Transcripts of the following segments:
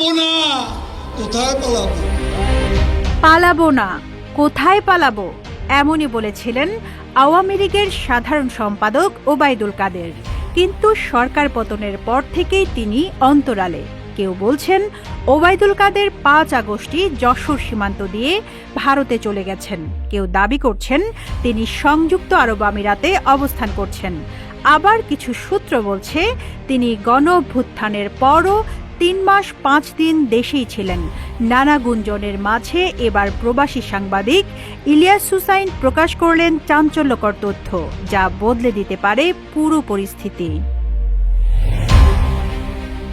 পালাবো না। কোথায় পালাবো? পালাবো না। কোথায় পালাবো? এমনই বলেছিলেন আওয়ামী লীগের সাধারণ সম্পাদক ওবায়দুল কাদের। কিন্তু সরকার পতনের পর থেকেই তিনি অন্তরালে। কেউ বলছেন ওবায়দুল কাদের পাঁচ আগস্টই যশোর সীমান্ত দিয়ে ভারতে চলে গেছেন। কেউ দাবি করছেন তিনি সংযুক্ত আরব আমিরাতে অবস্থান করছেন। আবার কিছু সূত্র বলছে তিনি গণ অভ্যুত্থানের পরও তিন মাস পাঁচ দিন দেশেই ছিলেন। নানা গুঞ্জনের মাঝে এবার প্রবাসী সাংবাদিক ইলিয়াস হুসাইন প্রকাশ করলেন চাঞ্চল্যকর তথ্য, যা বদলে দিতে পারে পুরো পরিস্থিতি।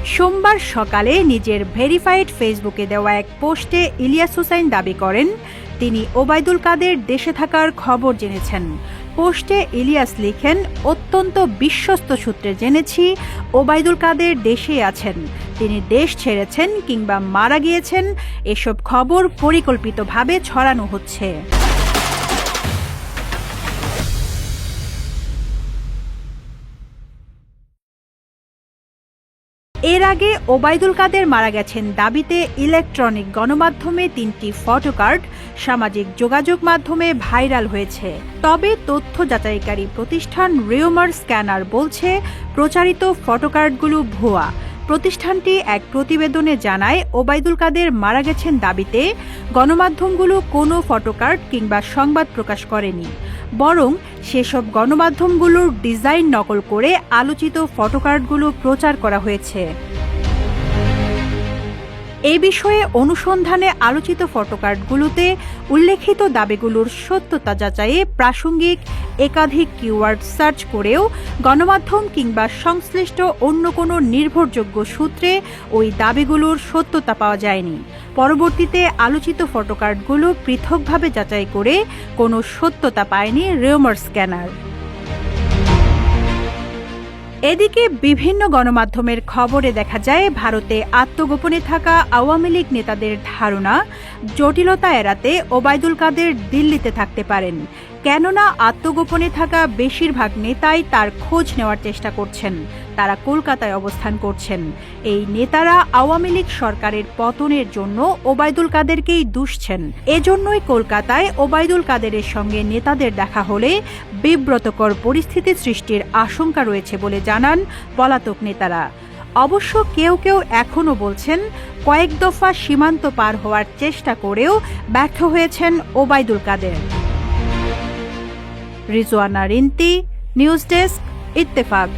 সোমবার সকালে নিজের ভেরিফাইড ফেসবুকে দেওয়া এক পোস্টে ইলিয়াস হুসাইন দাবি করেন, তিনি ওবায়দুল কাদের দেশে থাকার খবর জেনেছেন। পোস্টে ইলিয়াস লিখেন, অত্যন্ত বিশ্বস্ত সূত্রে জেনেছি, ওবায়দুল কাদের দেশে আছেন। তিনি দেশ ছেড়েছেন কিংবা মারা গিয়েছেন, এসব খবর পরিকল্পিতভাবে ছড়ানো হচ্ছে। এর আগে ওবায়দুল কাদের মারা গেছেন দাবিতে ইলেকট্রনিক গণমাধ্যমে তিনটি ফটোকার্ড সামাজিক যোগাযোগ মাধ্যমে ভাইরাল হয়েছে। তবে তথ্য যাচাইকারী প্রতিষ্ঠান রিওমার স্ক্যানার বলছে, প্রচারিত ফটোকার্ডগুলো ভুয়া। প্রতিষ্ঠানটি এক প্রতিবেদনে জানায়, ওবায়দুল কাদের মারা গেছেন দাবিতে গণমাধ্যমগুলো কোনো ফটোকার্ড কিংবা সংবাদ প্রকাশ করেনি। বরং সেসব গণমাধ্যমগুলোর ডিজাইন নকল করে আলোচিত ফটোকার্ডগুলো প্রচার করা হয়েছে। এ বিষয়ে অনুসন্ধানে আলোচিত ফটোকার্ডগুলোতে উল্লেখিত দাবিগুলোর সত্যতা যাচাইয়ে প্রাসঙ্গিক একাধিক কিওয়ার্ড সার্চ করেও গণমাধ্যম কিংবা সংশ্লিষ্ট অন্য কোনো নির্ভরযোগ্য সূত্রে ওই দাবিগুলোর সত্যতা পাওয়া যায়নি। পরবর্তীতে আলোচিত ফটোকার্ডগুলো পৃথকভাবে যাচাই করে কোনো সত্যতা পায়নি রেওমার স্ক্যানার। এদিকে বিভিন্ন গণমাধ্যমের খবরে দেখা যায়, ভারতে আত্মগোপনে থাকা আওয়ামী লীগ নেতাদের ধারণা, জটিলতা এড়াতে ওবায়দুল কাদের দিল্লিতে থাকতে পারেন। কেননা আত্মগোপনে থাকা বেশিরভাগ নেতাই তার খোঁজ নেওয়ার চেষ্টা করছেন। তারা কলকাতায় অবস্থান করছেন। এই নেতারা আওয়ামী লীগ সরকারের পতনের জন্য ওবায়দুল কাদেরকেই দুষছেন। এজন্যই কলকাতায় ওবায়দুল কাদেরের সঙ্গে নেতাদের দেখা হলে বিব্রতকর পরিস্থিতি সৃষ্টির আশঙ্কা রয়েছে বলে জানান পলাতক নেতারা। অবশ্য কেউ কেউ এখনও বলছেন, কয়েক দফা সীমান্ত পার হওয়ার চেষ্টা করেও ব্যর্থ হয়েছেন ওবায়দুল কাদের। Rizwana Rinti news desk Ittefaq.